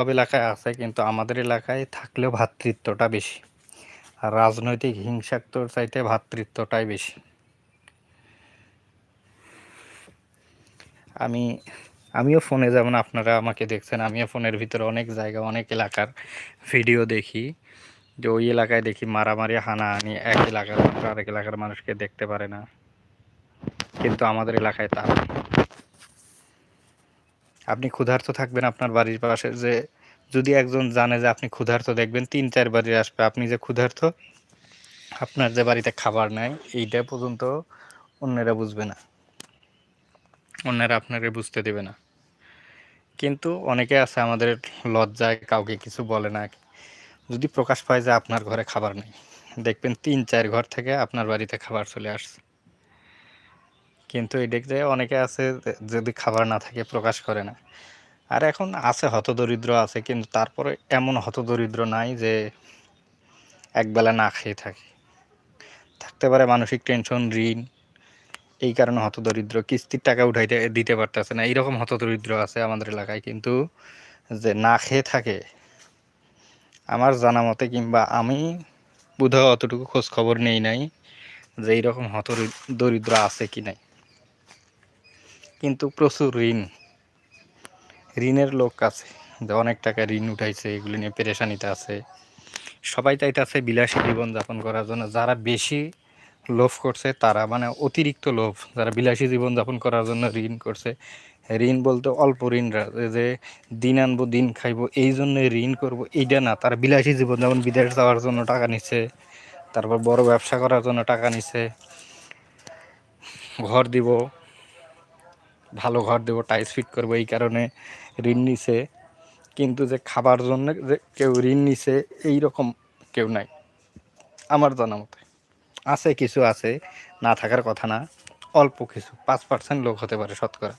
সব এলাকায় আছে, কিন্তু আমাদের এলাকায় থাকলেও ভাতৃত্বটা বেশি। আর রাজনৈতিক হিংসাত্মর চাইতে ভ্রাতৃত্বটাই বেশি। আমি, আমিও ফোনে যেমন আপনারা আমাকে দেখছেন, আমিও ফোনের ভিতরে অনেক জায়গা, অনেক এলাকার ভিডিও দেখি। যে ওই এলাকায় দেখি মারামারি হানা হানাহানি, এক এলাকার মানুষ আরেক এলাকার মানুষকে দেখতে পারে না। কিন্তু আমাদের এলাকায় তা। আপনি ক্ষুধার্ত থাকবেন আপনার বাড়ির পাশে যে যদি একজন জানে যে আপনি ক্ষুধার্ত, দেখবেন তিন, চার বাড়ি আসবে। আপনি যে ক্ষুধার্ত, আপনার যে বাড়িতে খাবার নাই, এইটা পর্যন্ত অন্যেরা বুঝবে না। অন্যেরা আপনাকে বুঝতে দেবে না। কিন্তু অনেকে আছে আমাদের লজ্জায় কাউকে কিছু বলে না। যদি প্রকাশ পায় যে আপনার ঘরে খাবার নেই, দেখবেন তিন, চার ঘর থেকে আপনার বাড়িতে খাবার চলে আসছে। কিন্তু দেখতে অনেকে আছে যদি খাবার না থাকে প্রকাশ করে না। আর এখন আছে হতদরিদ্র আছে, কিন্তু তারপরে এমন হতদরিদ্র নাই যে একবেলা না খেয়ে থাকে। থাকতে পারে মানসিক টেনশন ঋণ, এই কারণে হতদরিদ্র। কিস্তির টাকা উঠাইতে, দিতে পারতেছে না। এইরকম হতদরিদ্র আছে আমাদের এলাকায়, কিন্তু যে না খেয়ে থাকে, আমার জানা মতে কিংবা আমি বোধহয় অতটুকু খোঁজ খবর নেই নাই যে এইরকম হত দরিদ্র আছে কি নাই। কিন্তু প্রচুর ঋণ। ঋণের লোক আছে, যে অনেক টাকা ঋণ উঠাইছে, এগুলি নিয়ে পেরেশানিতে আছে। সবাই চাইতেছে বিলাসী জীবনযাপন করার জন্য। যারা বেশি লোভ করছে, তারা মানে অতিরিক্ত লোভ। যারা বিলাসী জীবনযাপন করার জন্য ঋণ করছে, ঋণ বলতে অল্প ঋণ যে দিন আনব, দিন খাইবো, এই জন্য ঋণ করব, এইটা না। তারা বিলাসী জীবন যেমন বিদেশ যাওয়ার জন্য টাকা নিচ্ছে, তারপর বড় ব্যবসা করার জন্য টাকা নিচ্ছে, ঘর দিব ভালো ঘর দেবো টাইস ফিট করব, এই কারণে ঋণ নিছে। কিন্তু যে খাবার জন্য যে কেউ ঋণ নিছে, এই রকম কেউ নাই। আমার জানা মতে। আছে কিছু আছে, না থাকার কথা না, অল্প কিছু, পাঁচ পার্সেন্ট লোক হতে পারে শতকরা।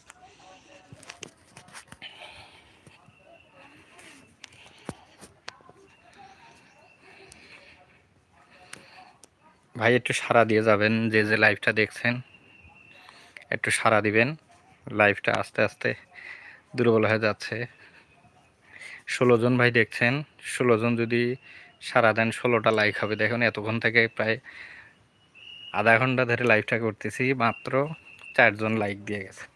ভাই, একটু সাড়া দিয়ে যাবেন, যে যে লাইভটা দেখছেন, একটু সাড়া দিবেন। লাইভটা আস্তে আস্তে দুর্বল হয়ে যাচ্ছে। ষোলো জন ভাই দেখছেন। ষোলো জন যদি সারা দেন, ষোলোটা লাইক হবে। দেখুন, এতক্ষণ থেকে প্রায় আধা ঘণ্টা ধরে লাইভটা করতেছি। মাত্র চারজন লাইক দিয়ে গেছে।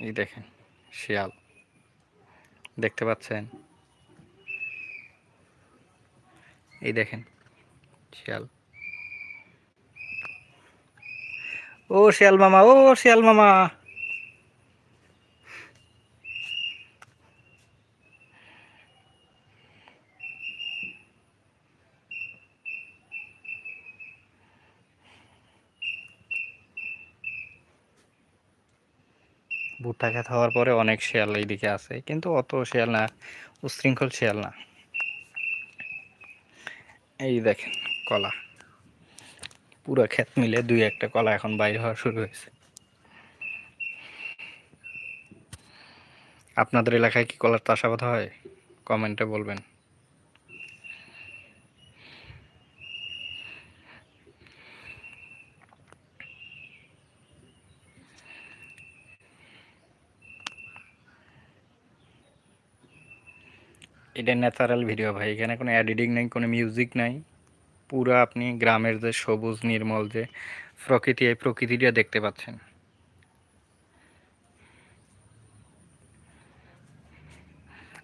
এই দেখেন শিয়াল। দেখতে পাচ্ছেন? এই দেখেন শিয়াল। ও শিয়াল মামা ও শিয়াল মামা। ভুট্টা খেত হওয়ার পরে অনেক শিয়াল এইদিকে আছে, কিন্তু অত শেয়াল না, উশৃঙ্খল শেয়াল না। এই দেখেন কলা। পুরো ক্ষেত মিলে দুই একটা কলা এখন বাইরে হওয়া শুরু হয়েছে। আপনাদের এলাকায় কি কলার চাষাবাদ হয়? কমেন্টে বলবেন। এটা ন্যাচারাল ভিডিও ভাই। এখানে কোনো এডিটিং নেই, কোনো মিউজিক নাই। পুরো আপনি গ্রামের যে সবুজ নির্মল যে প্রকৃতি, এই প্রকৃতিটা দেখতে পাচ্ছেন।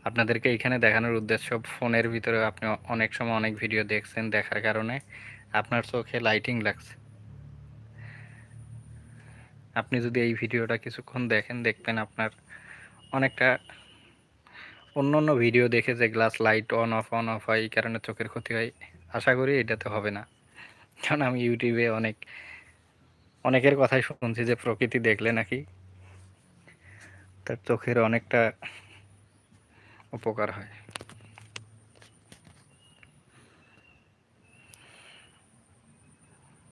আপনাদেরকে এখানে দেখানোর উদ্দেশ্য, ফোনের ভিতরে আপনি অনেক সময় অনেক ভিডিও দেখছেন দেখার কারণে। আপনার চোখে লাইটিং লাগছে। আপনি যদি এই ভিডিওটা কিছুক্ষণ দেখেন, দেখবেন আপনার অনেকটা অন্য অন্য ভিডিও দেখে যে glass light on off on off হয়, এই কারণে চোখের ক্ষতি হয়, আশা করি এটাতে হবে না। কারণ আমি ইউটিউবে অনেক, অনেকের কথাই শুনছি যে প্রকৃতি দেখলে নাকি তার চোখের অনেকটা উপকার হয়।